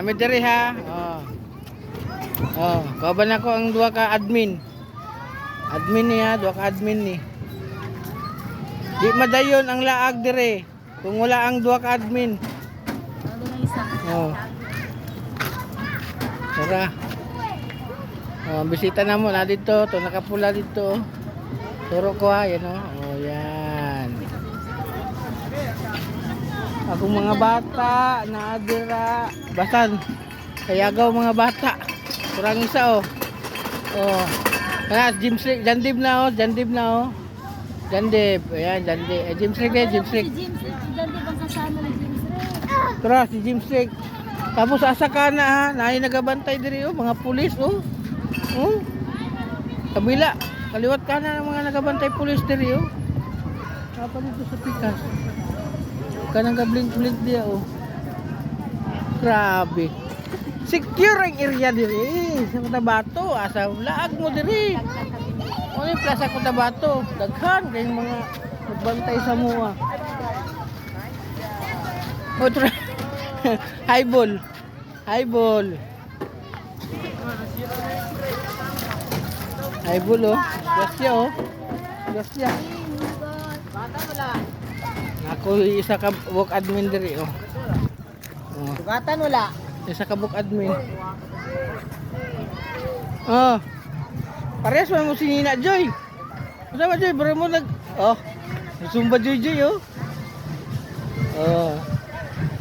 nami diri ha. Oh. Oh, kaban ako ang duha ka admin. Admin niya, duha ka admin ni. Di madayon ang laag dire. Kung wala ang duha ka admin. Oh. Tara. Oh, bisita na mo na dito, to nakapula dito. Turo ko ha, yan oh. Oh, yan. Akong mga bata, naadira. Basan. Kayagaw mga bata. Kurang isa oh. Oh. Kaya gym slick, jandib na oh, jandib na oh. Jandib, ayan, jandib. Eh, gym slick eh, gym slick. Dante bang kasama ni James Ray? Tara, si Jim Stick. Tapos asa ka na ha, naay nagabantay diri oh, mga pulis oh. Oh. Kabila, kaliwat ka na ng mga nagabantay pulis diri oh. Apa dito sa pikas. Kanang ka blink blink dia oh. Grabe. Secure ang area diri sa Cotabato, asa laag mo diri. Ano yung plaza Cotabato? Daghan kayong mga nagbantay sa mua. Otro. Highball. Highball. Highball oh. Gasya oh. Gasya. Ako isa ka book admin diri oh. Oh, Sugatan wala. isa ka book admin. Oh. Parehas mo si Nina Joy. Ano ba Joy? Bro mo nag... Oh. Sumba Joy Joy oh. Oh.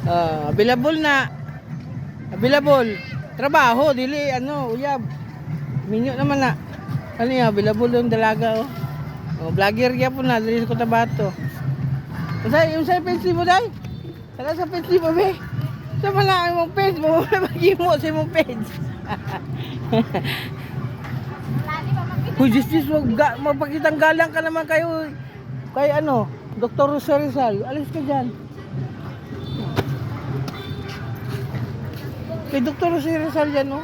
Ah, available na. Available. Trabaho, dili ano, uyab. Minyo naman na. Ano yan, available yung dalaga oh. Oh, vlogger kaya po na, dili sa Cotabato. Kasi yung sa pensi mo dai. Sala sa pensi mo be. Sa malaki mong page mo, mag-imo sa mong page. Uy, Justis, wag ga, magpakitang galang ka naman kayo. Kay ano, Dr. Rosa Rizal. Alis ka dyan. Kay Dr. Rosa Rizal yan, no?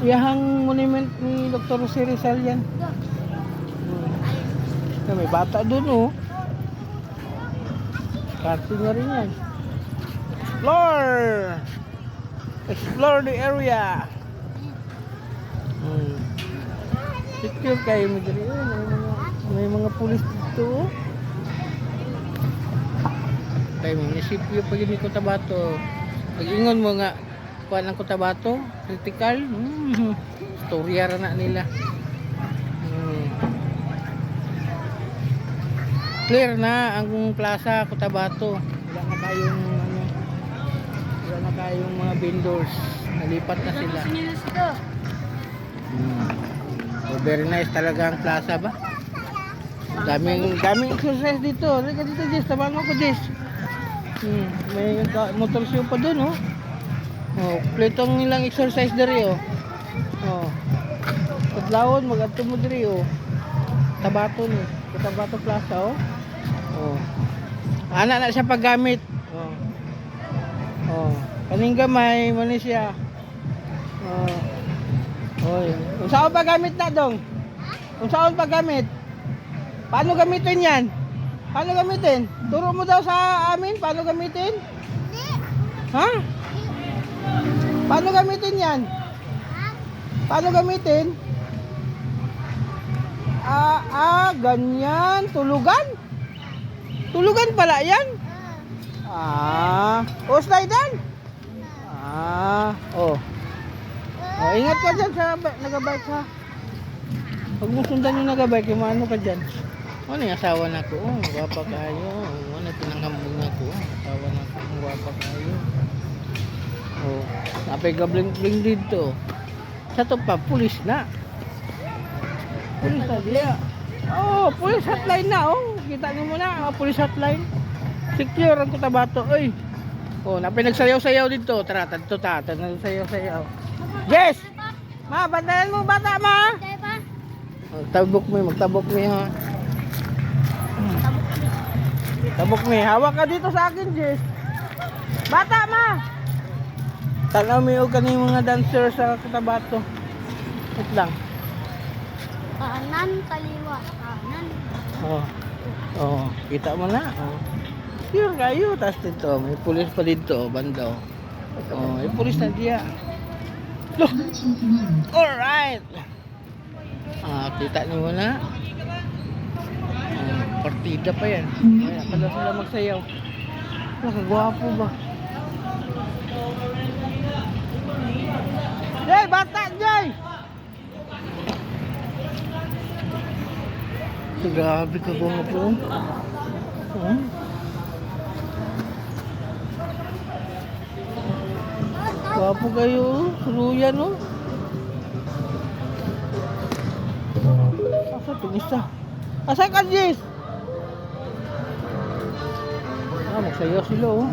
Iyahang monument ni Dr. Rosa Rizal yan. Hmm. May bata dun, oh. Karte na rin yan. Explore! Explore the area! Hmm. Secure kayo mo. Oh, may mga pulis dito. oh. Kay munisipyo pag ni Cotabato. Pag ingon mo nga kuan ang Cotabato, critical. Hmm. Storya na nila. Hmm. Clear na ang plaza Cotabato. Wala na kayong ano, wala na kayong mga vendors. Nalipat na sila. Hmm. So, very nice talaga ang plaza ba? Daming daming exercise dito. Rika dito, Jess. Mo ko, Jess. Hmm. May motor show pa doon, oh. Oh, pletong nilang exercise diri, oh. Oh. Kadlawon, mag-adto mo diri, oh. Tabato ni. Tabato Plaza. Oh. Ana na siya paggamit. Oh. Oh. Kaning gamay mo ni siya. Oh. Oy, kung saan pa gamit na dong? Kung saan pa gamit? Paano gamitin yan? Paano gamitin? Turo mo daw sa amin, paano gamitin? Ha? Paano gamitin yan? Paano gamitin? Ah, ah, ganyan. Tulugan? Tulugan pala yan? Ah, o slidean? Ah, oh. Oh, ingat ka dyan sa nagabike ha. Huwag mo sundan yung nagabike, yung ano ka dyan. Ano yung asawa na ko? Oh, gwapa kayo. Ano pinangambong na ko? Oh, asawa na ko. Ang gwapa kayo. Oh, napay gabling-bling dito. Sa to pa, pulis na. Pulis na diya. Oh, pulis hotline na. Oh, kita niyo muna. Oh, pulis hotline. Secure ang kutabato. Oy. Oh, napay nagsayaw-sayaw dito. Tara, tanto ta. Nagsayaw-sayaw. Yes! Ma, bantayan mo bata, ma! Pa? Magtabok mo, magtabok mo ha. Tabok mo, hawak ka dito sa akin, Jess. Bata, ma! Tanaw mo yung kaning mga dancer sa Cotabato. Wait lang. Kanan, kaliwa. Kanan. Oh. Oh, kita mo na. Oh. Yun kayo, tas dito, may pulis pa dito, banda. oh. Yung pulis na diya. Look! Alright! Ah, kita niyo na. Ah, partida pa yan. Kaya pala sila magsayaw. Nakagwapo ba? Jay, bata, Jay! Grabe ka nga po? Hmm? Gwapo kayo, ruyan no? Asa tumista? Asa ka, Jis? Ah, magsayaw sila oh.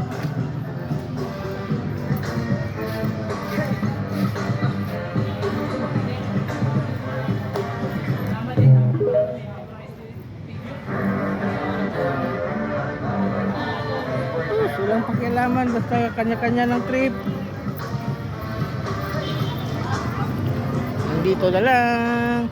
Walang pakialaman basta kanya-kanya ng trip. Nandito na lang.